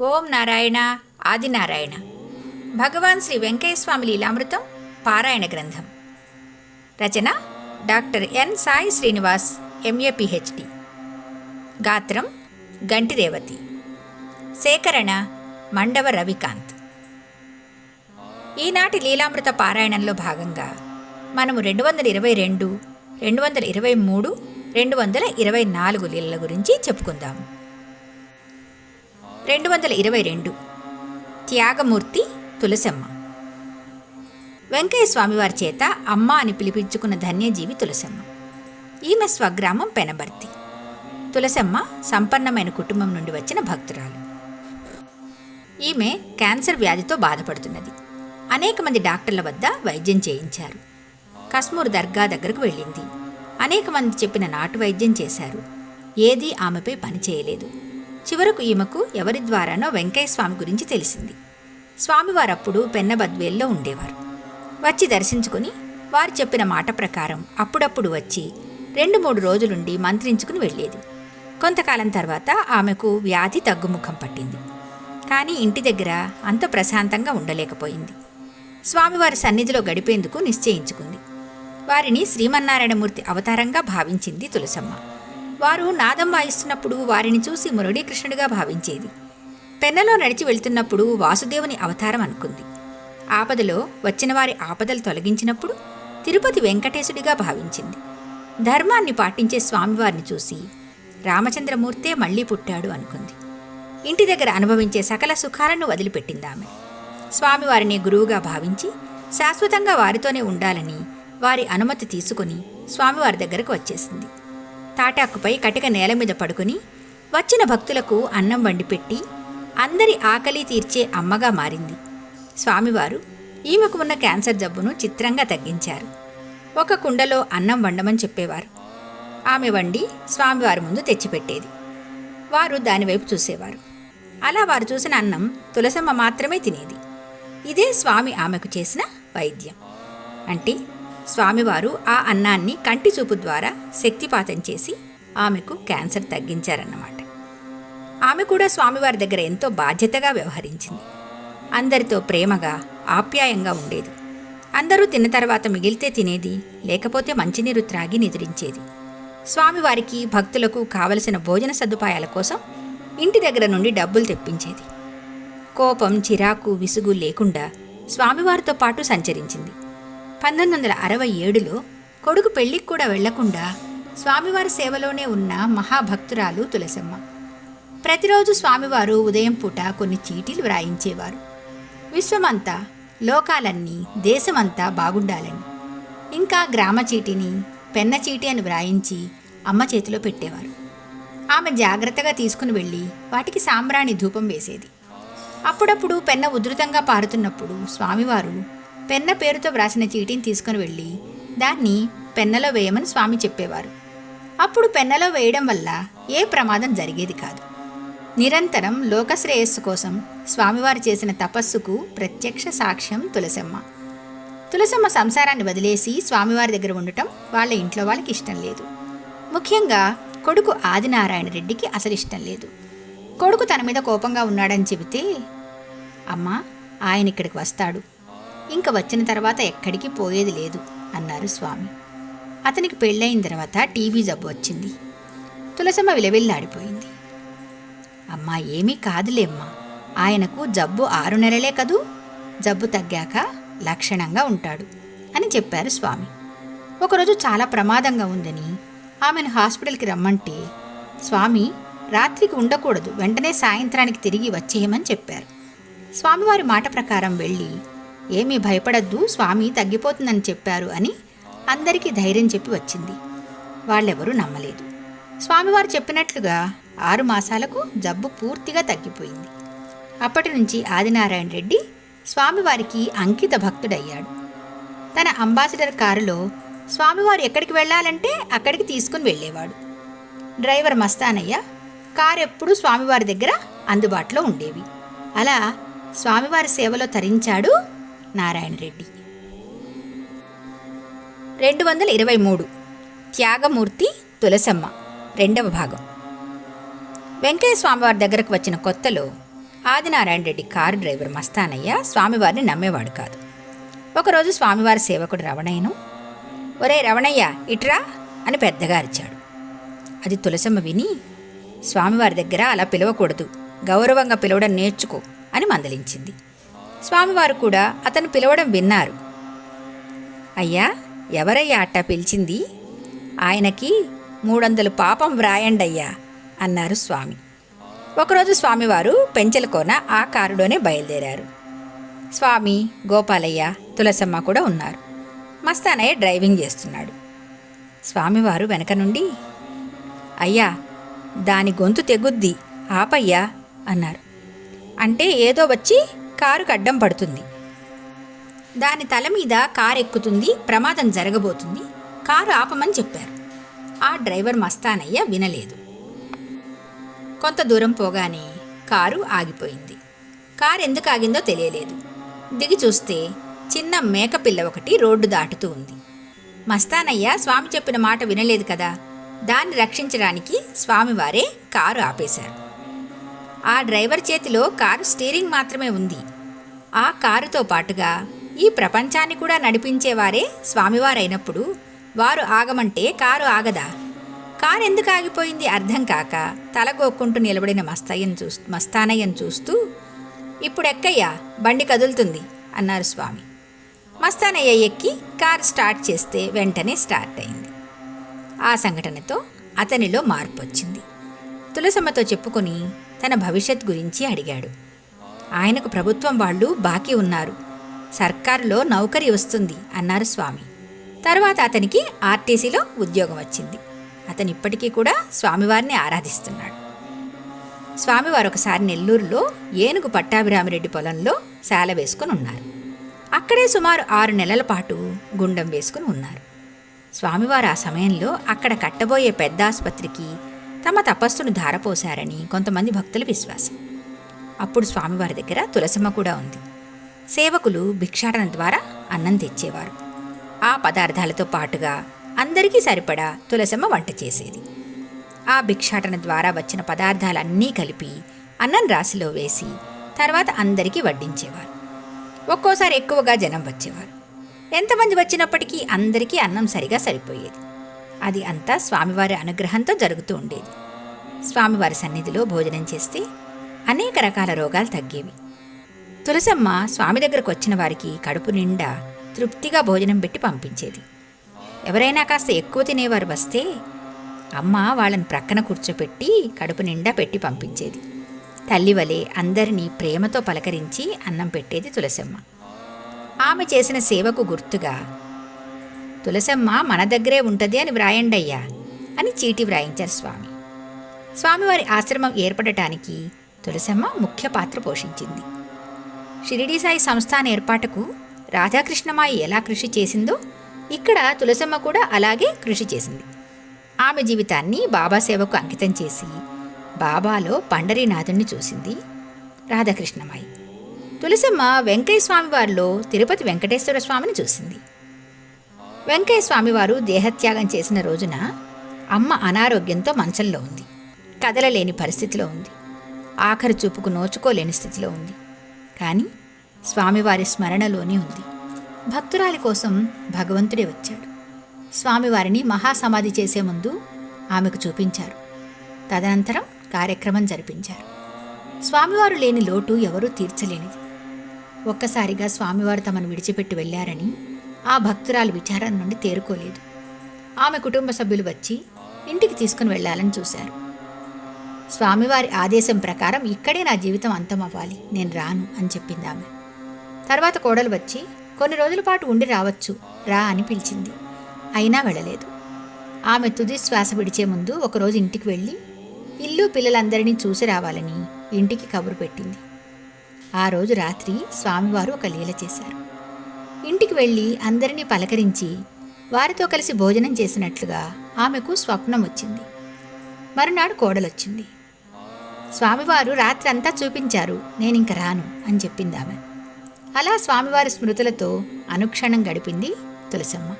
ఓం నారాయణ ఆదినారాయణ. భగవాన్ శ్రీ వెంకయ్యస్వామి లీలామృతం పారాయణ గ్రంథం. రచన doctor N Sai Srinivas MA PhD. గాత్రం గంటి రేవతి సేకరణ మండవ రవికాంత్. ఈనాటి లీలామృత పారాయణంలో భాగంగా మనము రెండు వందల ఇరవై రెండు రెండు వందల ఇరవై మూడు రెండు వందల ఇరవై నాలుగు లీలల గురించి చెప్పుకుందాము. రెండు వందల ఇరవై రెండు. త్యాగమూర్తి తులసమ్మ. వెంకయ్య స్వామివారి చేత అమ్మ అని పిలిపించుకున్న ధన్యజీవి తులసమ్మ. ఈమె స్వగ్రామం పెనబర్తి. తులసమ్మ సంపన్నమైన కుటుంబం నుండి వచ్చిన భక్తురాలు. ఈమె క్యాన్సర్ వ్యాధితో బాధపడుతున్నది. అనేక మంది డాక్టర్ల వద్ద వైద్యం చేయించారు. కస్మూర్ దర్గా దగ్గరకు వెళ్ళింది. అనేక మంది చెప్పిన నాటు వైద్యం చేశారు. ఏదీ ఆమెపై పని చేయలేదు. చివరకు ఈమెకు ఎవరి ద్వారానో వెంకయ్య స్వామి గురించి తెలిసింది. స్వామివారప్పుడు పెన్నబద్వేల్లో ఉండేవారు. వచ్చి దర్శించుకుని వారు చెప్పిన మాట ప్రకారం అప్పుడప్పుడు వచ్చి రెండు మూడు రోజులుండి మంత్రించుకుని వెళ్ళేది. కొంతకాలం తర్వాత ఆమెకు వ్యాధి తగ్గుముఖం పట్టింది. కానీ ఇంటి దగ్గర అంత ప్రశాంతంగా ఉండలేకపోయింది. స్వామివారి సన్నిధిలో గడిపేందుకు నిశ్చయించుకుంది. వారిని శ్రీమన్నారాయణమూర్తి అవతారంగా భావించింది తులసమ్మ. వారు నాదం వాయిస్తున్నప్పుడు వారిని చూసి మురళీకృష్ణుడిగా భావించేది. పెన్నలో నడిచి వెళ్తున్నప్పుడు వాసుదేవుని అవతారం అనుకుంది. ఆపదలో వచ్చిన వారి ఆపదలు తొలగించినప్పుడు తిరుపతి వెంకటేశుడిగా భావించింది. ధర్మాన్ని పాటించే స్వామివారిని చూసి రామచంద్రమూర్తే మళ్ళీ పుట్టాడు అనుకుంది. ఇంటి దగ్గర అనుభవించే సకల సుఖాలను వదిలిపెట్టింది ఆమె. స్వామివారిని గురువుగా భావించి శాశ్వతంగా వారితోనే ఉండాలని వారి అనుమతి తీసుకుని స్వామివారి దగ్గరకు వచ్చేసింది. తాటాకుపై కటిక నేల మీద పడుకుని వచ్చిన భక్తులకు అన్నం వండిపెట్టి అందరి ఆకలి తీర్చే అమ్మగా మారింది. స్వామివారు ఈమెకు ఉన్న క్యాన్సర్ జబ్బును చిత్రంగా తగ్గించారు. ఒక కుండలో అన్నం వండమని చెప్పేవారు. ఆమె వండి స్వామివారి ముందు తెచ్చిపెట్టేది. వారు దానివైపు చూసేవారు. అలా వారు చూసిన అన్నం తులసమ్మ మాత్రమే తినేది. ఇదే స్వామి ఆమెకు చేసిన వైద్యం. అంటే స్వామివారు ఆ అన్నాన్ని కంటి చూపు ద్వారా శక్తిపాతం చేసి ఆమెకు క్యాన్సర్ తగ్గించారన్నమాట. ఆమె కూడా స్వామివారి దగ్గర ఎంతో బాధ్యతగా వ్యవహరించింది. అందరితో ప్రేమగా ఆప్యాయంగా ఉండేది. అందరూ తిన్న తర్వాత మిగిలితే తినేది లేకపోతే మంచినీరు త్రాగి నిద్రించేది. స్వామివారికి భక్తులకు కావలసిన భోజన సదుపాయాల కోసం ఇంటి దగ్గర నుండి డబ్బులు తెప్పించేది. కోపం చిరాకు విసుగు లేకుండా స్వామివారితో పాటు సంచరించింది. పంతొమ్మిది వందల అరవై ఏడులో కొడుకు పెళ్ళికి కూడా వెళ్ళకుండా స్వామివారి సేవలోనే ఉన్న మహాభక్తురాలు తులసమ్మ. ప్రతిరోజు స్వామివారు ఉదయం పూట కొన్ని చీటీలు వ్రాయించేవారు. విశ్వమంతా లోకాలన్నీ దేశమంతా బాగుండాలని. ఇంకా గ్రామ చీటీని పెన్న చీటీ అని వ్రాయించి అమ్మ చేతిలో పెట్టేవారు. ఆమె జాగ్రత్తగా తీసుకుని వెళ్ళి వాటికి సాంబ్రాణి ధూపం వేసేది. అప్పుడప్పుడు పెన్న ఉధృతంగా పారుతున్నప్పుడు స్వామివారు పెన్న పేరుతో వ్రాసిన చీటీని తీసుకుని వెళ్ళి దాన్ని పెన్నలో వేయమని స్వామి చెప్పేవారు. అప్పుడు పెన్నలో వేయడం వల్ల ఏ ప్రమాదం జరిగేది కాదు. నిరంతరం లోకశ్రేయస్సు కోసం స్వామివారు చేసిన తపస్సుకు ప్రత్యక్ష సాక్ష్యం తులసమ్మ. తులసమ్మ సంసారాన్ని వదిలేసి స్వామివారి దగ్గర ఉండటం వాళ్ళ ఇంట్లో వాళ్ళకి ఇష్టం లేదు. ముఖ్యంగా కొడుకు ఆదినారాయణ రెడ్డికి అసలు ఇష్టం లేదు. కొడుకు తన మీద కోపంగా ఉన్నాడని చెబితే అమ్మా ఆయన ఇక్కడికి వస్తాడు. ఇంక వచ్చిన తర్వాత ఎక్కడికి పోయేది లేదు అన్నారు స్వామి. అతనికి పెళ్ళయిన తర్వాత టీవీ జబ్బు వచ్చింది. తులసమ్మ విలవిల్లాడిపోయింది. అమ్మా ఏమీ కాదులేమ్మా ఆయనకు జబ్బు ఆరు నెలలే కదూ? జబ్బు తగ్గాక లక్షణంగా ఉంటాడు అని చెప్పారు స్వామి. ఒకరోజు చాలా ప్రమాదంగా ఉందని ఆమెను హాస్పిటల్కి రమ్మంటే స్వామి రాత్రికి ఉండకూడదు వెంటనే సాయంత్రానికి తిరిగి వచ్చేయమని చెప్పారు. స్వామివారి మాట ప్రకారం వెళ్ళి ఏమీ భయపడద్దు స్వామి తగ్గిపోతుందని చెప్పారు అని అందరికీ ధైర్యం చెప్పి వచ్చింది. వాళ్ళెవరూ నమ్మలేదు. స్వామివారు చెప్పినట్లుగా ఆరు మాసాలకు జబ్బు పూర్తిగా తగ్గిపోయింది. అప్పటి నుంచి ఆదినారాయణ రెడ్డి స్వామివారికి అంకిత భక్తుడయ్యాడు. తన అంబాసిడర్ కారులో స్వామివారు ఎక్కడికి వెళ్ళాలంటే అక్కడికి తీసుకుని వెళ్ళేవాడు. డ్రైవర్ మస్తానయ్య కారు ఎప్పుడూ స్వామివారి దగ్గర అందుబాటులో ఉండేవి. అలా స్వామివారి సేవలో తరించాడు నారాయణ రెడ్డి. రెండు వందల ఇరవై మూడు. త్యాగమూర్తి తులసమ్మ రెండవ భాగం. వెంకయ్య స్వామివారి దగ్గరకు వచ్చిన కొత్తలో ఆదినారాయణ రెడ్డి కారు డ్రైవర్ మస్తానయ్య స్వామివారిని నమ్మేవాడు కాదు. ఒకరోజు స్వామివారి సేవకుడు రవణయ్యను ఒరే రవణయ్య ఇట్రా అని పెద్దగా అరిచాడు అది తులసమ్మ విని స్వామివారి దగ్గర అలా పిలవకూడదు గౌరవంగా పిలవడం నేర్చుకో అని మందలించింది. స్వామివారు కూడా అతను పిలవడం విన్నారు. అయ్యా ఎవరయ్యా అట్టా పిలిచింది? ఆయనకి మూడొందలు పాపం వ్రాయండయ్యా అన్నారు స్వామి. ఒకరోజు స్వామివారు పెంచలకోన ఆ కారులోనే బయలుదేరారు. స్వామి గోపాలయ్య తులసమ్మ కూడా ఉన్నారు. మస్తానయ్య డ్రైవింగ్ చేస్తున్నాడు. స్వామివారు వెనక నుండి అయ్యా దాని గొంతు తెగుద్ది ఆపయ్యా అన్నారు. అంటే ఏదో వచ్చి కారుకు అడ్డం పడుతుంది. దాని తల మీద కారు ఎక్కుతుంది ప్రమాదం జరగబోతుంది. కారు ఆపమని చెప్పారు. ఆ డ్రైవర్ మస్తానయ్య వినలేదు. కొంత దూరం పోగానే కారు ఆగిపోయింది. కారు ఎందుకు ఆగిందో తెలియలేదు. దిగి చూస్తే చిన్న మేకపిల్ల ఒకటి రోడ్డు దాటుతూ ఉంది. మస్తానయ్య స్వామి చెప్పిన మాట వినలేదు కదా. దాన్ని రక్షించడానికి స్వామివారే కారు ఆపేశారు. ఆ డ్రైవర్ చేతిలో కారు స్టీరింగ్ మాత్రమే ఉంది. ఆ కారుతో పాటుగా ఈ ప్రపంచాన్ని కూడా నడిపించేవారే స్వామివారైనప్పుడు. వారు ఆగమంటే కారు ఆగదా? కారు ఎందుకు ఆగిపోయింది అర్థం కాక తలగోక్కుంటూ నిలబడిన మస్తయ్యను చూ మస్తానయ్యను చూస్తూ ఇప్పుడు ఎక్కయ్యా బండి కదులుతుంది అన్నారు స్వామి. మస్తానయ్య ఎక్కి కారు స్టార్ట్ చేస్తే వెంటనే స్టార్ట్ అయింది. ఆ సంఘటనతో అతనిలో మార్పు వచ్చింది తులసమ్మతో చెప్పుకొని తన భవిష్యత్ గురించి అడిగాడు. ఆయనకు ప్రభుత్వం వాళ్ళు బాకీ ఉన్నారు. సర్కారులో నౌకరీ వస్తుంది అన్నారు స్వామి. తర్వాత అతనికి ఆర్టీసీలో ఉద్యోగం వచ్చింది. అతను ఇప్పటికీ కూడా స్వామివారిని ఆరాధిస్తున్నాడు. స్వామివారు ఒకసారి నెల్లూరులో ఏనుగు పట్టాభిరామిరెడ్డి పొలంలో శాల వేసుకుని ఉన్నారు. అక్కడే సుమారు ఆరు నెలల పాటు గుండం వేసుకుని ఉన్నారు. స్వామివారు ఆ సమయంలో అక్కడ కట్టబోయే పెద్ద ఆసుపత్రికి తమ తపస్సును ధారపోశారని కొంతమంది భక్తుల విశ్వాసం. అప్పుడు స్వామివారి దగ్గర తులసమ్మ కూడా ఉంది. సేవకులు భిక్షాటన ద్వారా అన్నం తెచ్చేవారు. ఆ పదార్థాలతో పాటుగా అందరికీ సరిపడా తులసమ్మ వంట చేసేది. ఆ భిక్షాటన ద్వారా వచ్చిన పదార్థాలన్నీ కలిపి అన్నం రాశిలో వేసి తర్వాత అందరికీ వడ్డించేవారు. ఒక్కోసారి ఎక్కువగా జనం వచ్చేవారు. ఎంతమంది వచ్చినప్పటికీ అందరికీ అన్నం సరిగా సరిపోయేది. అది అంతా స్వామివారి అనుగ్రహంతో జరుగుతూ ఉండేది. స్వామివారి సన్నిధిలో భోజనం చేస్తే అనేక రకాల రోగాలు తగ్గేవి. తులసమ్మ స్వామి దగ్గరకు వచ్చిన వారికి కడుపు నిండా తృప్తిగా భోజనం పెట్టి పంపించేది. ఎవరైనా కాస్త ఎక్కువ తినేవారు వస్తే అమ్మ వాళ్ళని ప్రక్కన కూర్చోపెట్టి కడుపు నిండా పెట్టి పంపించేది. తల్లి వలె అందరినీ ప్రేమతో పలకరించి అన్నం పెట్టేది తులసమ్మ. ఆమె చేసిన సేవకు గుర్తుగా తులసమ్మ మన దగ్గరే ఉంటుంది అని వ్రాయండయ్యా అని చీటి వ్రాయించారు స్వామి. స్వామివారి ఆశ్రమం ఏర్పడటానికి తులసమ్మ ముఖ్య పాత్ర పోషించింది. షిరిడీ సాయి సంస్థాన ఏర్పాటుకు రాధాకృష్ణమాయి ఎలా కృషి చేసిందో ఇక్కడ తులసమ్మ కూడా అలాగే కృషి చేసింది. ఆమె జీవితాన్ని బాబా సేవకు అంకితం చేసి బాబాలో పండరీనాథుణ్ణి చూసింది రాధాకృష్ణమాయి. తులసమ్మ వెంకయ్య స్వామి వారిలో తిరుపతి వెంకటేశ్వర స్వామిని చూసింది. వెంకయ్య స్వామివారు దేహత్యాగం చేసిన రోజున అమ్మ అనారోగ్యంతో మంచంలో ఉంది. కదలలేని పరిస్థితిలో ఉంది. ఆఖరి చూపుకు నోచుకోలేని స్థితిలో ఉంది. కానీ స్వామివారి స్మరణలోనే ఉంది. భక్తురాలి కోసం భగవంతుడే వచ్చాడు. స్వామివారిని మహాసమాధి చేసే ముందు ఆమెకు చూపించారు. తదనంతరం కార్యక్రమం జరిపించారు. స్వామివారు లేని లోటు ఎవరూ తీర్చలేనిది. ఒక్కసారిగా స్వామివారు తమను విడిచిపెట్టి వెళ్ళారని ఆ భక్తురాలు విచారం నుండి తేరుకోలేదు. ఆమె కుటుంబ సభ్యులు వచ్చి ఇంటికి తీసుకుని వెళ్ళాలని చూశారు. స్వామివారి ఆదేశం ప్రకారం ఇక్కడే నా జీవితం అంతమవ్వాలి నేను రాను అని చెప్పింది ఆమె. తర్వాత కోడలు వచ్చి కొన్ని రోజుల పాటు ఉండి రావచ్చు రా అని పిలిచింది. అయినా వెళ్ళలేదు. ఆమె తుది శ్వాస విడిచే ముందు ఒకరోజు ఇంటికి వెళ్ళి ఇల్లు పిల్లలందరినీ చూసి రావాలని ఇంటికి కబురు పెట్టింది. ఆ రోజు రాత్రి స్వామివారు ఒక లీల చేశారు. ఇంటికి వెళ్ళి అందరినీ పలకరించి వారితో కలిసి భోజనం చేసినట్లుగా ఆమెకు స్వప్నం వచ్చింది. మరునాడు కోడలొచ్చింది. స్వామివారు రాత్రంతా చూపించారు నేనింక రాను అని చెప్పింది ఆమె. అలా స్వామివారి స్మృతులతో అనుక్షణం గడిపింది తులసమ్మ.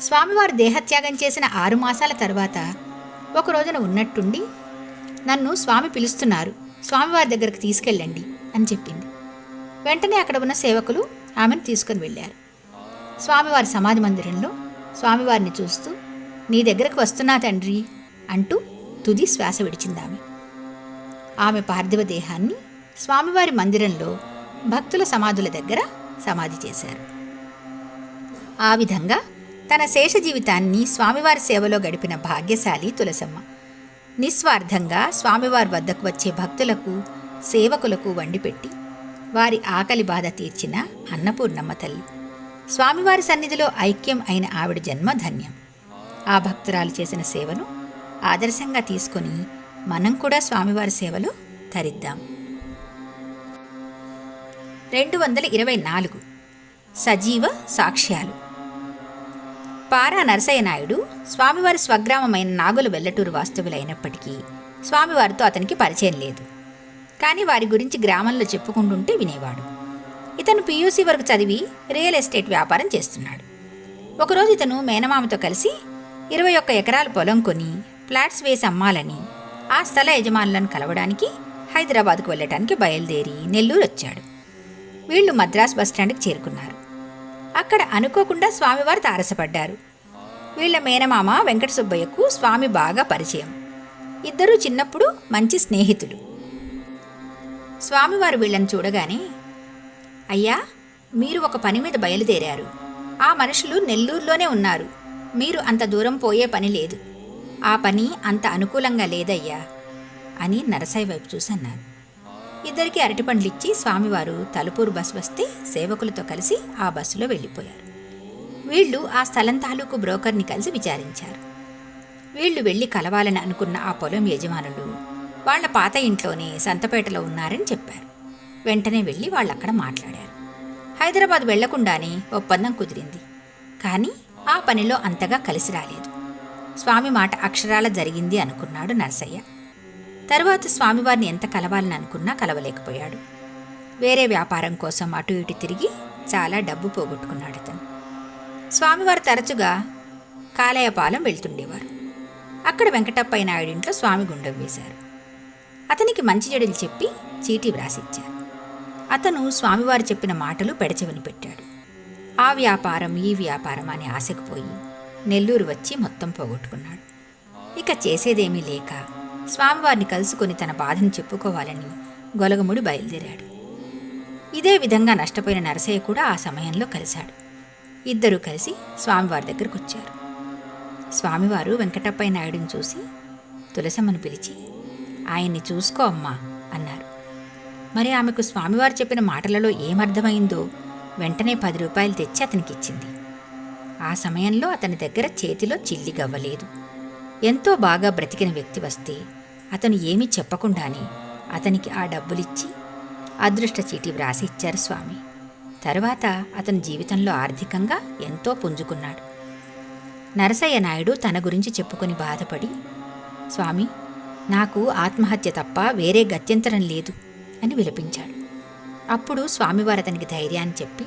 స్వామివారు దేహత్యాగం చేసిన ఆరు మాసాల తర్వాత ఒక రోజున ఉన్నట్టుండి నన్ను స్వామి పిలుస్తున్నారు స్వామివారి దగ్గరకు తీసుకెళ్ళండి అని చెప్పింది. వెంటనే అక్కడ ఉన్న సేవకులు ఆమెను తీసుకుని వెళ్ళారు. స్వామివారి సమాధి మందిరంలో స్వామివారిని చూస్తూ నీ దగ్గరకు వస్తున్నా తండ్రి అంటూ తుది శ్వాస విడిచిందామె. ఆమె పార్థివ దేహాన్ని స్వామివారి మందిరంలో భక్తుల సమాధుల దగ్గర సమాధి చేశారు. ఆ విధంగా తన శేష జీవితాన్ని స్వామివారి సేవలో గడిపిన భాగ్యశాలి తులసమ్మ. నిస్వార్థంగా స్వామివారి వద్దకు వచ్చే భక్తులకు సేవకులకు వండిపెట్టి వారి ఆకలి బాధ తీర్చిన అన్నపూర్ణమ్మ తల్లి. స్వామివారి సన్నిధిలో ఐక్యం అయిన ఆవిడ జన్మ ధన్యం. ఆ భక్తురాలు చేసిన సేవను ఆదర్శంగా తీసుకొని మనం కూడా స్వామివారి సేవలో తరిద్దాం. రెండు వందల ఇరవై నాలుగు. సజీవ సాక్ష్యాలు. పారా నరసయ్య నాయుడు స్వామివారి స్వగ్రామమైన నాగుల వెల్లటూరు వాస్తవులైనప్పటికీ స్వామివారితో అతనికి పరిచయం లేదు. కానీ వారి గురించి గ్రామంలో చెప్పుకుంటుంటే వినేవాడు. ఇతను పియూసీ వరకు చదివి రియల్ ఎస్టేట్ వ్యాపారం చేస్తున్నాడు. ఒకరోజు ఇతను మేనమామతో కలిసి ఇరవై ఒక్క ఎకరాల పొలం కొని ఫ్లాట్స్ వేసి అమ్మాలని ఆ స్థల యజమానులను కలవడానికి హైదరాబాద్కు వెళ్ళటానికి బయలుదేరి నెల్లూరు వచ్చాడు వీళ్ళు మద్రాస్ బస్టాండ్కి చేరుకున్నారు. అక్కడ అనుకోకుండా స్వామివారు తారసపడ్డారు. వీళ్ళ మేనమామ వెంకట సుబ్బయ్యకు స్వామి బాగా పరిచయం. ఇద్దరూ చిన్నప్పుడు మంచి స్నేహితులు. స్వామివారు వీళ్ళని చూడగానే అయ్యా మీరు ఒక పని మీద బయలుదేరారు. ఆ మనుషులు నెల్లూరులోనే ఉన్నారు. మీరు అంత దూరం పోయే పని లేదు. ఆ పని అంత అనుకూలంగా లేదయ్యా అని నరసయ్య వైపు చూసి అన్నారు ఇద్దరికి అరటిపండ్లు ఇచ్చి స్వామివారు తలుపూరు బస్ వస్తే సేవకులతో కలిసి ఆ బస్సులో వెళ్ళిపోయారు. వీళ్ళు ఆ స్థలం తాలూకు బ్రోకర్ని కలిసి విచారించారు. వీళ్ళు వెళ్ళి కలవాలని అనుకున్న ఆ పొలం యజమానులు వాళ్ళ పాత ఇంట్లోనే సంతపేటలో ఉన్నారని చెప్పారు. వెంటనే వెళ్ళి వాళ్ళు అక్కడ మాట్లాడారు. హైదరాబాద్ వెళ్ళకుండానే ఒప్పందం కుదిరింది. కానీ ఆ పనిలో అంతగా కలిసి రాలేదు. స్వామి మాట అక్షరాల జరిగింది అనుకున్నాడు నరసయ్య. తరువాత స్వామివారిని ఎంత కలవాలని అనుకున్నా కలవలేకపోయాడు. వేరే వ్యాపారం కోసం అటు ఇటు తిరిగి చాలా డబ్బు పోగొట్టుకున్నాడు అతను. స్వామివారు తరచుగా కాలయపాలెం వెళ్తుండేవారు. అక్కడ వెంకటప్పయ్య నాయుడింట్లో స్వామి గుండం వేశారు. అతనికి మంచి చెడులు చెప్పి చీటీ వ్రాసిచ్చారు. అతను స్వామివారు చెప్పిన మాటలు పెడచెవిని పెట్టాడు. ఆ వ్యాపారం ఈ వ్యాపారం అని ఆశకు పోయి నెల్లూరు వచ్చి మొత్తం పోగొట్టుకున్నాడు. ఇక చేసేదేమీ లేక స్వామివారిని కలుసుకొని తన బాధను చెప్పుకోవాలని గొలగముడి బయలుదేరాడు. ఇదే విధంగా నష్టపోయిన నరసయ్య కూడా ఆ సమయంలో కలిశాడు. ఇద్దరూ కలిసి స్వామివారి దగ్గరకు వచ్చారు స్వామివారు వెంకటప్పయ్య నాయుడుని చూసి తులసమ్మను పిలిచి ఆయన్ని చూసుకో అమ్మా అన్నారు. మరి ఆమెకు స్వామివారు చెప్పిన మాటలలో ఏమర్థమైందో వెంటనే పది రూపాయలు తెచ్చి అతనికి ఇచ్చింది ఆ సమయంలో అతని దగ్గర చేతిలో చిల్లి గవ్వలేదు. ఎంతో బాగా బ్రతికిన వ్యక్తి వస్తే అతను ఏమీ చెప్పకుండానే అతనికి ఆ డబ్బులిచ్చి అదృష్ట చీటీ వ్రాసి ఇచ్చారు స్వామి. తర్వాత అతని జీవితంలో ఆర్థికంగా ఎంతో పుంజుకున్నాడు. నరసయ్య నాయుడు తన గురించి చెప్పుకొని బాధపడి స్వామి నాకు ఆత్మహత్య తప్ప వేరే గత్యంతరం లేదు అని విలపించాడు. అప్పుడు స్వామివారు అతనికి ధైర్యాన్ని చెప్పి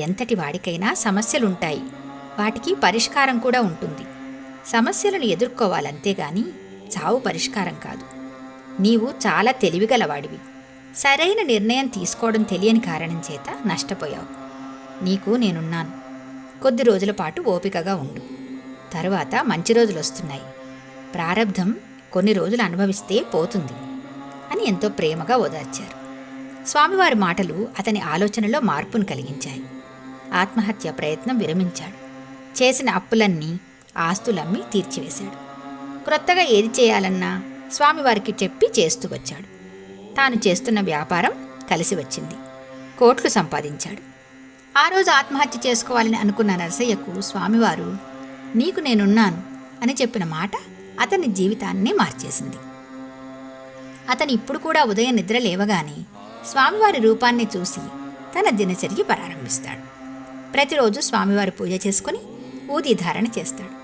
ఎంతటి వాడికైనా సమస్యలుంటాయి. వాటికి పరిష్కారం కూడా ఉంటుంది. సమస్యలను ఎదుర్కోవాలంతేగాని చావు పరిష్కారం కాదు. నీవు చాలా తెలివిగలవాడివి. సరైన నిర్ణయం తీసుకోవడం తెలియని కారణం చేత నష్టపోయావు. నీకు నేనున్నాను. కొద్ది రోజుల పాటు ఓపికగా ఉండు. తరువాత మంచి రోజులు వస్తున్నాయి ప్రారంధం కొన్ని రోజులు అనుభవిస్తే పోతుంది అని ఎంతో ప్రేమగా ఓదార్చారు. స్వామివారి మాటలు అతని ఆలోచనలో మార్పును కలిగించాయి. ఆత్మహత్య ప్రయత్నం విరమించాడు. చేసిన అప్పులన్నీ ఆస్తులమ్మి తీర్చివేశాడు. క్రొత్తగా ఏది చేయాలన్నా స్వామివారికి చెప్పి చేస్తూ వచ్చాడు. తాను చేస్తున్న వ్యాపారం కలిసి వచ్చింది. కోట్లు సంపాదించాడు. ఆ రోజు ఆత్మహత్య చేసుకోవాలని అనుకున్న నరసయ్యకు స్వామివారు నీకు నేనున్నాను అని చెప్పిన మాట అతని జీవితాన్ని మార్చేసింది. అతను ఇప్పుడు కూడా ఉదయం నిద్ర లేవగానే స్వామివారి రూపాన్ని చూసి తన దినచర్య ప్రారంభిస్తాడు. ప్రతిరోజు స్వామివారి పూజ చేసుకుని ఊది ధారణ చేస్తాడు.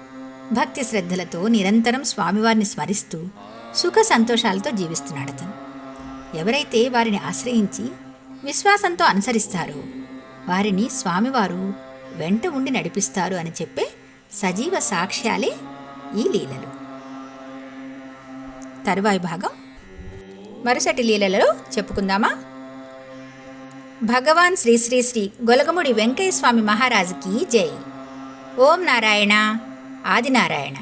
భక్తి శ్రద్ధలతో నిరంతరం స్వామివారిని స్మరిస్తూ సుఖ సంతోషాలతో జీవిస్తున్నాడు అతను. ఎవరైతే వారిని ఆశ్రయించి విశ్వాసంతో అనుసరిస్తారో వారిని స్వామివారు వెంట ఉండి నడిపిస్తారు అని చెప్పే సజీవ సాక్ష్యాలే ఈ లీలలు. తరువాయి భాగం. మరుసటి లీలలలో చెప్పుకుందామా? భగవాన్ శ్రీ శ్రీ శ్రీ గొలగముడి వెంకయ్య స్వామి మహారాజుకి జై. ఓం నారాయణ ఆదినారాయణ.